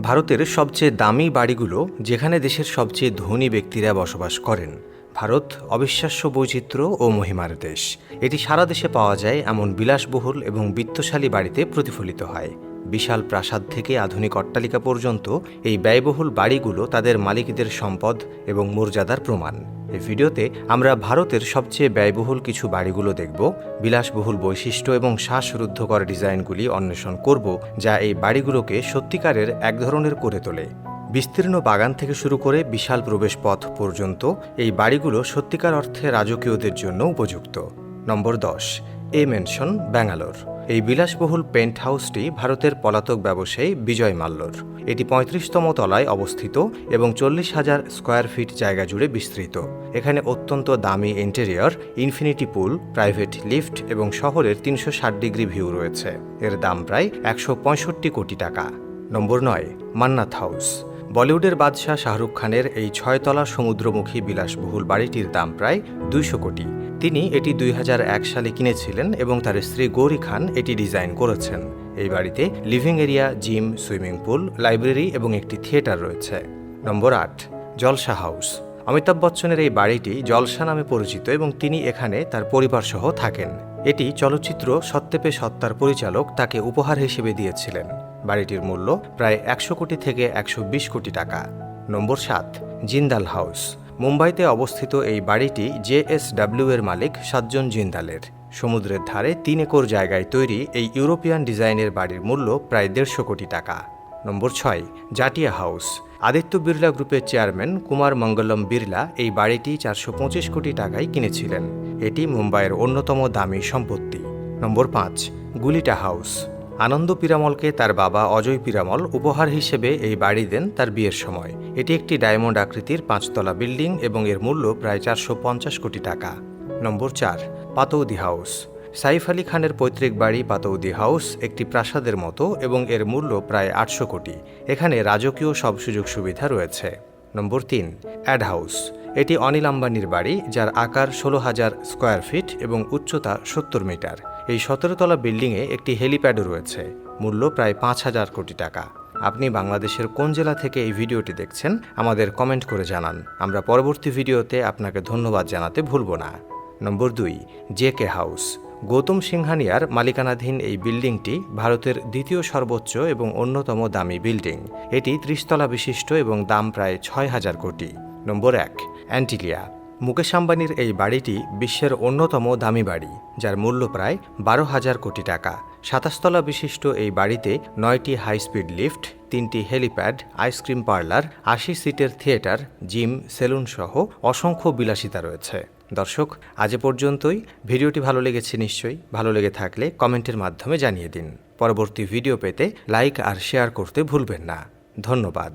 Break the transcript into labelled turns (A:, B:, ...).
A: ভারতের সবচেয়ে দামি বাড়িগুলো যেখানে দেশের সবচেয়ে ধনী ব্যক্তিরা বসবাস করেন। ভারত অবিশ্বাস্য বৈচিত্র্য ও মহিমার দেশ। এটি সারা দেশে পাওয়া যায় এমন বিলাসবহুল এবং বিত্তশালী বাড়িতে প্রতিফলিত হয়। বিশাল প্রাসাদ থেকে আধুনিক অট্টালিকা পর্যন্ত এই ব্যয়বহুল বাড়িগুলো তাদের মালিকদের সম্পদ এবং মর্যাদার প্রমাণ। এই ভিডিওতে আমরা ভারতের সবচেয়ে ব্যয়বহুল কিছু বাড়িগুলো দেখব, বিলাসবহুল বৈশিষ্ট্য এবং শ্বাসরুদ্ধকর ডিজাইনগুলি অন্বেষণ করব যা এই বাড়িগুলোকে সত্যিকারের এক ধরনের করে তোলে। বিস্তীর্ণ বাগান থেকে শুরু করে বিশাল প্রবেশপথ পর্যন্ত এই বাড়িগুলো সত্যিকার অর্থে রাজকীয়দের জন্য উপযুক্ত। নম্বর দশ, এ মেনশন, ব্যাঙ্গালোর। এই বিলাসবহুল পেন্ট হাউসটি ভারতের পলাতক ব্যবসায়ী বিজয় মাল্যর। এটি পঁয়ত্রিশতম তলায় অবস্থিত এবং চল্লিশ হাজার স্কোয়ার ফিট জায়গা জুড়ে বিস্তৃত। এখানে অত্যন্ত দামি interior infinity pool private lift এবং শহরের তিনশো ষাট ডিগ্রি ভিউ রয়েছে। এর দাম প্রায় একশো পঁয়ষট্টি কোটি টাকা। নম্বর নয় মান্নাথ হাউস বলিউডের বাদশাহ শাহরুখ খানের এই ছয়তলা সমুদ্রমুখী বিলাসবহুল বাড়িটির দাম প্রায় দুইশো কোটি। তিনি এটি দুই হাজার এক সালে কিনেছিলেন এবং তার স্ত্রী গৌরী খান এটি ডিজাইন করেছেন। এই বাড়িতে living area, gym, swimming pool, library এবং একটি থিয়েটার রয়েছে। নম্বর আট, জলসা হাউস। অমিতাভ বচ্চনের এই বাড়িটি জলসা নামে পরিচিত এবং তিনি এখানে তার পরিবার সহ থাকেন। এটি চলচ্চিত্র সত্যপে সত্তার পরিচালক তাকে উপহার হিসেবে দিয়েছিলেন। বাড়িটির মূল্য প্রায় একশো কোটি থেকে একশো বিশ কোটি টাকা। নম্বর সাত, জিন্দাল হাউস। মুম্বাইতে অবস্থিত এই বাড়িটি জেএসডাব্লিউ এর মালিক সাতজন জিন্দালের। সমুদ্রের ধারে তিন একর জায়গায় তৈরি এই ইউরোপিয়ান ডিজাইনের বাড়ির মূল্য প্রায় দেড়শো কোটি টাকা। নম্বর ছয় জাটিয়া হাউস। আদিত্য বিড়লা গ্রুপের চেয়ারম্যান কুমার মঙ্গলম বিড়লা এই বাড়িটি চারশো পঁচিশ কোটি টাকায় কিনেছিলেন। এটি মুম্বাইয়ের অন্যতম দামি সম্পত্তি। নম্বর পাঁচ, গুলিটা হাউস। আনন্দ পিরামলকে তার বাবা অজয় পিরামল উপহার হিসেবে এই বাড়ি দেন তার বিয়ের সময়। এটি একটি ডায়মন্ড আকৃতির পাঁচতলা বিল্ডিং এবং এর মূল্য প্রায় চারশো পঞ্চাশ কোটি টাকা। নম্বর চার, পাতৌদি হাউস। সাইফ আলী খানের পৈতৃক বাড়ি পাতৌদি হাউস একটি প্রাসাদের মতো এবং এর মূল্য প্রায় আটশো কোটি। এখানে রাজকীয় সব সুযোগ সুবিধা রয়েছে। নম্বর তিন, অ্যাড হাউস। এটি অনিল আম্বানির বাড়ি, যার আকার ষোলো হাজার স্কোয়ার ফিট এবং উচ্চতা সত্তর মিটার। এই সতেরোতলা বিল্ডিংয়ে একটি হেলিপ্যাডও রয়েছে, মূল্য প্রায় পাঁচ হাজার কোটি টাকা। আপনি বাংলাদেশের কোন জেলা থেকে এই ভিডিওটি দেখছেন, আমাদের কমেন্ট করে জানান। আমরা পরবর্তী ভিডিওতে আপনাকে ধন্যবাদ জানাতে ভুলব না। নম্বর দুই, জে কে হাউস। গৌতম সিংহানিয়ার মালিকানাধীন এই বিল্ডিংটি ভারতের দ্বিতীয় সর্বোচ্চ এবং অন্যতম দামি বিল্ডিং। এটি ত্রিশতলা বিশিষ্ট এবং দাম প্রায় ছয় হাজার কোটি। নম্বর এক, অ্যান্টিলিয়া। মুকেশ আম্বানির এই বাড়িটি বিশ্বের অন্যতম দামি বাড়ি, যার মূল্য প্রায় বারো হাজার কোটি টাকা। সাতাশতলা বিশিষ্ট এই বাড়িতে নয়টি হাই স্পিড লিফট, তিনটি হেলিপ্যাড, আইসক্রিম পার্লার, আশি সিটের থিয়েটার, জিম, সেলুন সহ অসংখ্য বিলাসিতা রয়েছে। দর্শক, আজ পর্যন্তই। ভিডিওটি ভালো লেগেছে নিশ্চয়ই। ভালো লেগে থাকলে কমেন্টের মাধ্যমে জানিয়ে দিন। পরবর্তী ভিডিও পেতে লাইক আর শেয়ার করতে ভুলবেন না। ধন্যবাদ।